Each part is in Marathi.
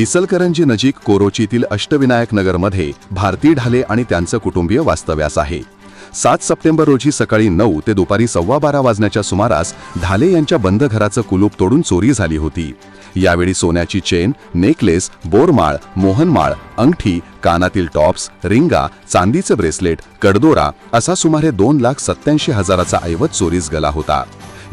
इचलकरंजी नजीक कोरोचीतील अष्टविनायक नगरमध्ये भारती ढाले आणि त्यांचं कुटुंबीय वास्तव्यास आहे. सात सप्टेंबर रोजी सकाळी नऊ ते दुपारी सव्वा बारा वाजण्याच्या सुमारास ढाले यांच्या बंद घराचं कुलूप तोडून चोरी झाली होती. यावेळी सोन्याची चेन नेकलेस बोरमाळ मोहनमाळ अंगठी कानातील टॉप्स रिंगा चांदीचं ब्रेसलेट कडदोरा असा सुमारे दोन लाख सत्याऐंशी हजाराचा ऐवज चोरीस गेला होता.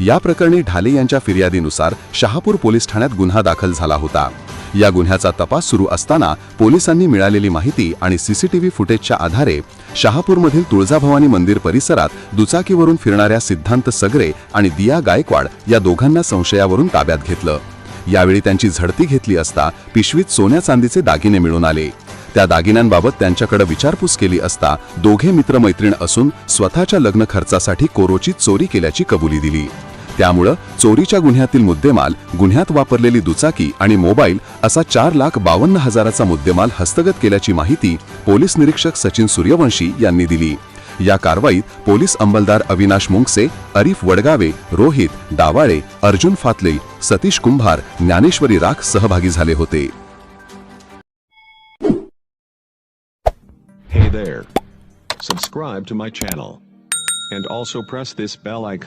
या प्रकरणी ढाले यांच्या फिर्यादीनुसार शहापूर पोलीस ठाण्यात गुन्हा दाखल झाला होता. या गुन्ह्याचा तपास सुरू असताना पोलिसांनी मिळालेली माहिती आणि सीसीटीव्ही फुटेजच्या आधारे शहापूरमधील तुळजाभवानी मंदिर परिसरात दुचाकीवरून फिरणाऱ्या सिद्धांत सगरे आणि दिया गायकवाड या दोघांना संशयावरून ताब्यात घेतलं. यावेळी त्यांची झडती घेतली असता पिशवीत सोन्या चांदीचे दागिने मिळून आले. त्या दागिन्यांबाबत त्यांच्याकडे विचारपूस केली असता दोघे मित्रमैत्रीण असून स्वतःच्या लग्न खर्चासाठी कोरोची चोरी केल्याची कबुली दिली. त्यामुळं चोरीच्या गुन्ह्यातील मुद्देमाल गुन्ह्यात वापरलेली दुचाकी आणि मोबाईल असा चार लाख बावन्न हजाराचा मुद्देमाल हस्तगत केल्याची माहिती पोलीस निरीक्षक सचिन सूर्यवंशी यांनी दिली या कारवाईत पोलीस अंमलदार अविनाश मुंगसे अरिफ वडगावे रोहित डावाळे अर्जुन फातले सतीश कुंभार ज्ञानेश्वरी राख सहभागी झाले होते Hey there. Subscribe to my channel. And also press this bell icon.